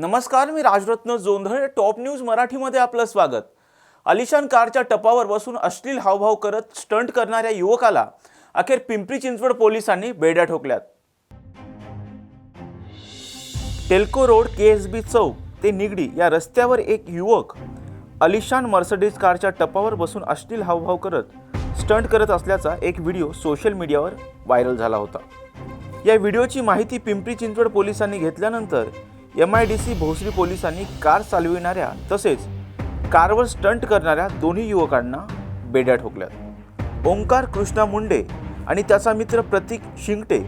नमस्कार मी Rajratna Jondhale top news मराठीमध्ये आपलं स्वागत. अलिशान कारच्या टपावर बसून अश्लील हावभाव करत स्टंट करणाऱ्या युवकाला अखेर पिंपरी चिंचवड पोलिसांनी बेड्या ठोकल्यात. Telco road K S B चौक ते निगडी या रस्त्यावर एक युवक अलिशान मर्सडीज कारच्या टपावर बसून अश्लील हावभाव करत स्टंट करत असल्याचा एक व्हिडिओ सोशल मीडियावर व्हायरल झाला होता. या व्हिडिओची माहिती पिंपरी चिंचवड पोलिसांनी घेतल्यानंतर M I D C Bhosari पोलिसांनी कार चालविणाऱ्या तसेच कारवर स्टंट करणाऱ्या दोन्ही युवकांना बेड्या ठोकल्यात. ओंकार कृष्णा मुंडे आणि त्याचा मित्र प्रतीक शिंगटे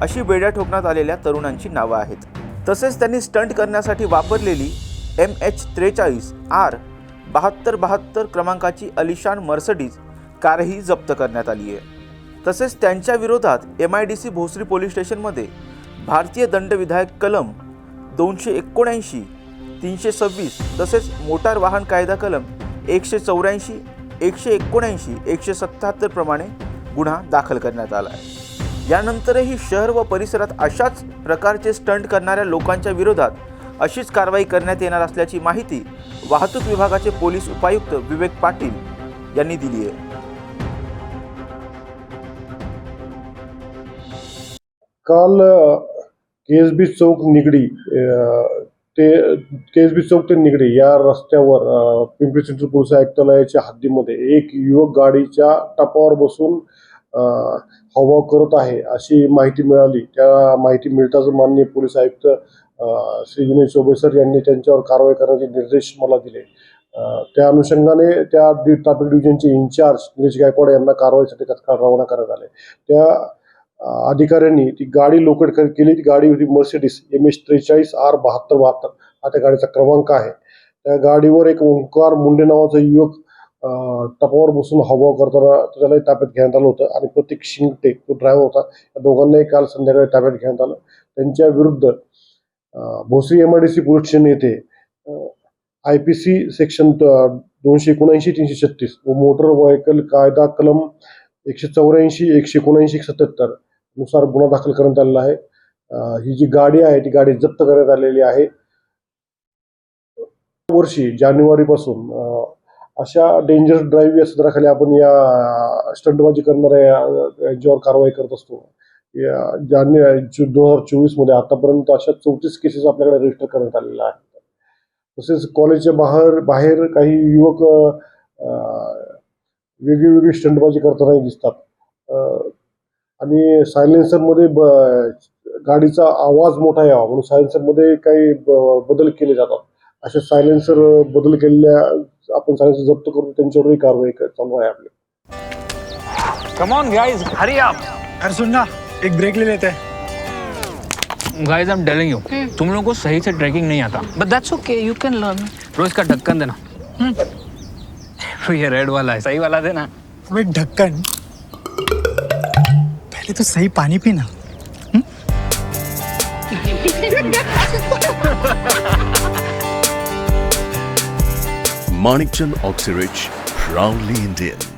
अशी बेड्या ठोकण्यात आलेल्या तरुणांची नावं आहेत. तसेच त्यांनी स्टंट करण्यासाठी वापरलेली एम एच त्रेचाळीस आर बहात्तर बहात्तर क्रमांकाची अलिशान मर्सडीज कारही जप्त करण्यात आली आहे. तसेच त्यांच्या विरोधात M I D C Bhosari police स्टेशनमध्ये भारतीय दंडविधायक कलम दोनशे एकोणऐंशी तीनशे सव्वीस तसेच मोटार वाहन कायदा कलम एकशे चौऱ्याऐंशी एकशे एकोणऐंशी एकशे सत्याहत्तर प्रमाणे गुन्हा दाखल करण्यात आला आहे. यानंतरही शहर व परिसरात अशाच प्रकारचे स्टंट करणाऱ्या लोकांच्या विरोधात अशीच कारवाई करण्यात येणार असल्याची माहिती वाहतूक विभागाचे पोलीस उपायुक्त विवेक पाटील यांनी दिली आहे. काल के एस बी चौक निगडी ते के एस बी चौक ते निगडी या रस्त्यावर पिंपरी चिंचवड पोलीस आयुक्तालयाच्या हद्दीमध्ये एक युवक गाडीच्या टपावर बसून हावभाव करत आहे अशी माहिती मिळाली. त्या माहिती मिळताच माननीय पोलीस आयुक्त श्री विनय चौबे सर यांनी त्यांच्यावर कारवाई करण्याचे निर्देश मला दिले. त्या अनुषंगाने त्या दि- ट्रॅफिक डिव्हिजनचे इन्चार्ज निलेश गायकवाड यांना कारवाईसाठी तत्काळ रवाना करण्यात आले. त्या अधिकाऱ्यांनी ती गाडी लोकेट केली ती गाडी होती मर्सिडीज एम एच त्रेचाळीस आर बहात्तर बहात्तर. हा त्या गाडीचा क्रमांक आहे. त्या गाडीवर एक ओंकार मुंडे नावाचा युवक टपावर बसून हवा करताना त्यालाही ताब्यात घेण्यात आलं होतं आणि प्रतीक शिंगटे तो ड्रायव्हर होता या दोघांनाही काल संध्याकाळी ताब्यात घेण्यात आलं. त्यांच्या विरुद्ध Bhosari M I D C police station येथे आय पी सी सेक्शन दोनशे एकोणऐंशी तीनशे छत्तीस व मोटर व्हेकल कायदा कलम एकशे चौऱ्याऐंशी एकशे एकोणऐंशी सत्याहत्तर नुसार गुन्हा दाखल करण्यात आलेला आहे. ही जी गाडी आहे ती गाडी जप्त करण्यात आलेली आहे. वर्षी जानेवारीपासून अशा डेंजरस ड्राईव्ह या सदराखाली आपण या स्टंटबाजी करणाऱ्या या- यांच्यावर कारवाई करत असतो. या जानेवारी दोन हजार चोवीसमध्ये आतापर्यंत अशा चौतीस केसेस आपल्याकडे रजिस्टर करण्यात आलेल्या आहेत. तसेच कॉलेजच्या बाहेर बाहेर काही युवक वेगळी वेगळी स्टंटबाजी करतानाही दिसतात. आणि सायलेन्सरमध्ये ब गाडीचा आवाज मोठा यावा म्हणून सायलेन्सरमध्ये काही बदल केले जातात. असे सायलेन्सर बदल केलेल्या आपण सायलेन्सर जप्त करून त्यांच्यावरही कारवाई चालू आहे आपली. Come on guys hurry up अरे सुन ना एक ब्रेक ले लेते. हैं guys I am telling you तुम लोगों को सही से ट्रैकिंग नहीं आता. But that's okay, you can learn. रोज का ढक्कन देना. ये रेड वाला है सही वाला देना. वो ढक्कन पहले तो सही पानी पीना Manikchand Oxyrich, proudly Indian.